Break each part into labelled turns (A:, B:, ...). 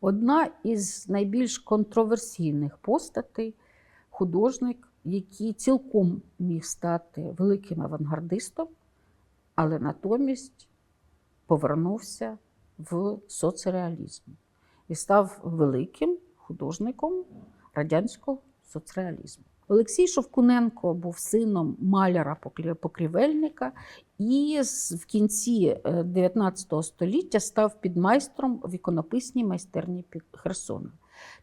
A: Одна із найбільш контроверсійних постатей художник, який цілком міг стати великим авангардистом, але натомість повернувся в соцреалізм і став великим художником радянського соцреалізму. Олексій Шовкуненко був сином маляра-покрівельника і з- в кінці е, 19 століття став підмайстром в іконописній майстерні Херсона.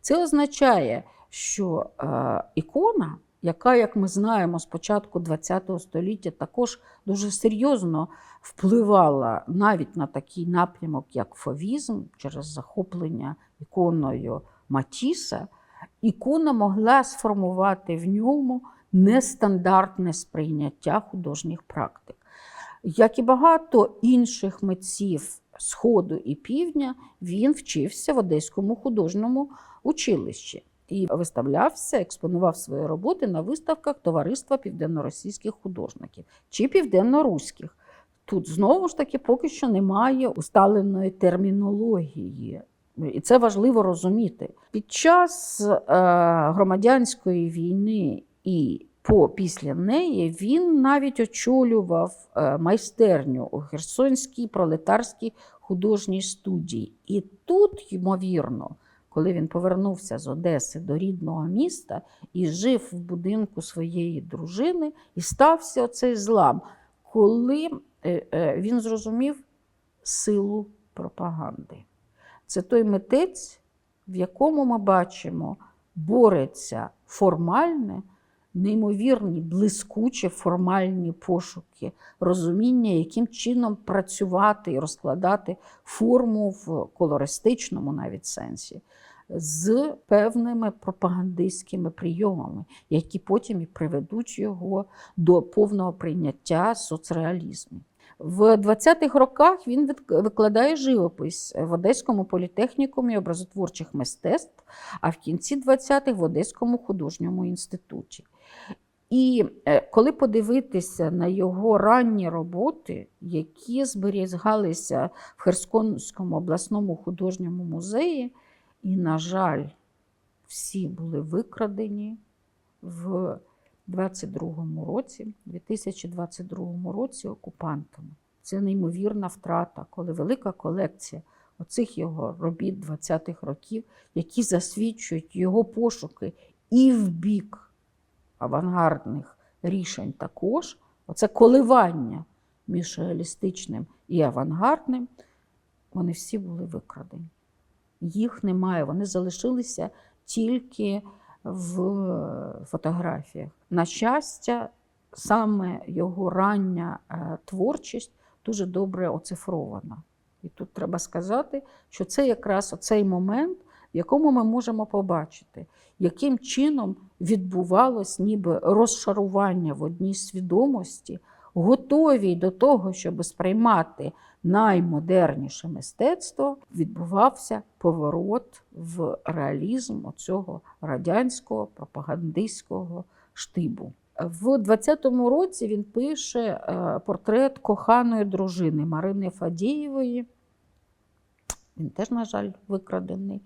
A: Це означає, що е, ікона, яка, як ми знаємо, з початку ХХ століття також дуже серйозно впливала навіть на такий напрямок, як фовізм, через захоплення іконою Матіса, ікона могла сформувати в ньому нестандартне сприйняття художніх практик. Як і багато інших митців Сходу і Півдня, він вчився в Одеському художньому училищі і виставлявся, експонував свої роботи на виставках Товариства південно-російських художників чи південно-руських. Тут знову ж таки поки що немає усталеної термінології. І це важливо розуміти. Під час е, громадянської війни і по після неї він навіть очолював е, майстерню у Херсонській пролетарській художній студії. І тут, ймовірно, коли він повернувся з Одеси до рідного міста і жив в будинку своєї дружини, і стався оцей злам, коли е, він зрозумів силу пропаганди. Це той митець, в якому ми бачимо, бореться формальне, неймовірні, блискучі формальні пошуки, розуміння, яким чином працювати і розкладати форму в колористичному навіть сенсі, з певними пропагандистськими прийомами, які потім і приведуть його до повного прийняття соцреалізму. В 20-х роках він викладає живопис в Одеському політехнікумі образотворчих мистецтв, а в кінці 20-х в Одеському художньому інституті. І е, коли подивитися на його ранні роботи, які зберігалися в Херсонському обласному художньому музеї, і, на жаль, всі були викрадені в 22-му році, 2022 році окупантами. Це неймовірна втрата, коли велика колекція оцих його робіт 20-х років, які засвідчують його пошуки і в бік авангардних рішень також, оце коливання між реалістичним і авангардним, вони всі були викрадені. Їх немає, вони залишилися тільки в фотографіях. На щастя, саме його рання е, творчість дуже добре оцифрована. І тут треба сказати, що це якраз оцей момент, в якому ми можемо побачити, яким чином відбувалось ніби розшарування в одній свідомості, готовій до того, щоб сприймати наймодерніше мистецтво, відбувався поворот в реалізм оцього радянського пропагандистського штибу. В 20-му році він пише е, портрет коханої дружини Марини Фадієвої. Він теж, на жаль, викрадений,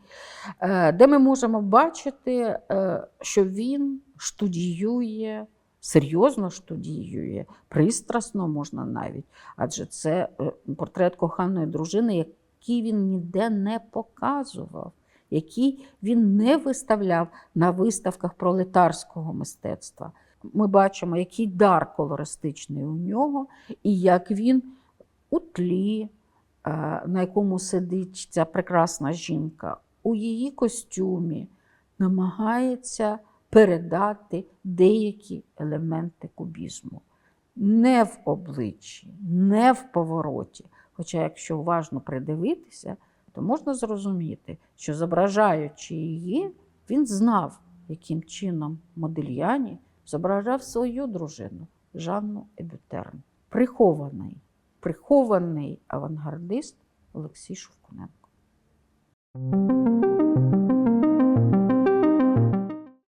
A: е, де ми можемо бачити, е, що він штудіює, серйозно штудіює, пристрасно можна навіть, адже це портрет коханої дружини, який він ніде не показував, який він не виставляв на виставках пролетарського мистецтва. Ми бачимо, який дар колористичний у нього, і як він у тлі, е, на якому сидить ця прекрасна жінка, у її костюмі намагається передати деякі елементи кубізму. Не в обличчі, не в повороті. Хоча, якщо уважно придивитися, то можна зрозуміти, що зображаючи її, він знав, яким чином Модельяні зображав свою дружину Жанну Ебютерн. Прихований, прихований авангардист Олексій Шовкуненко.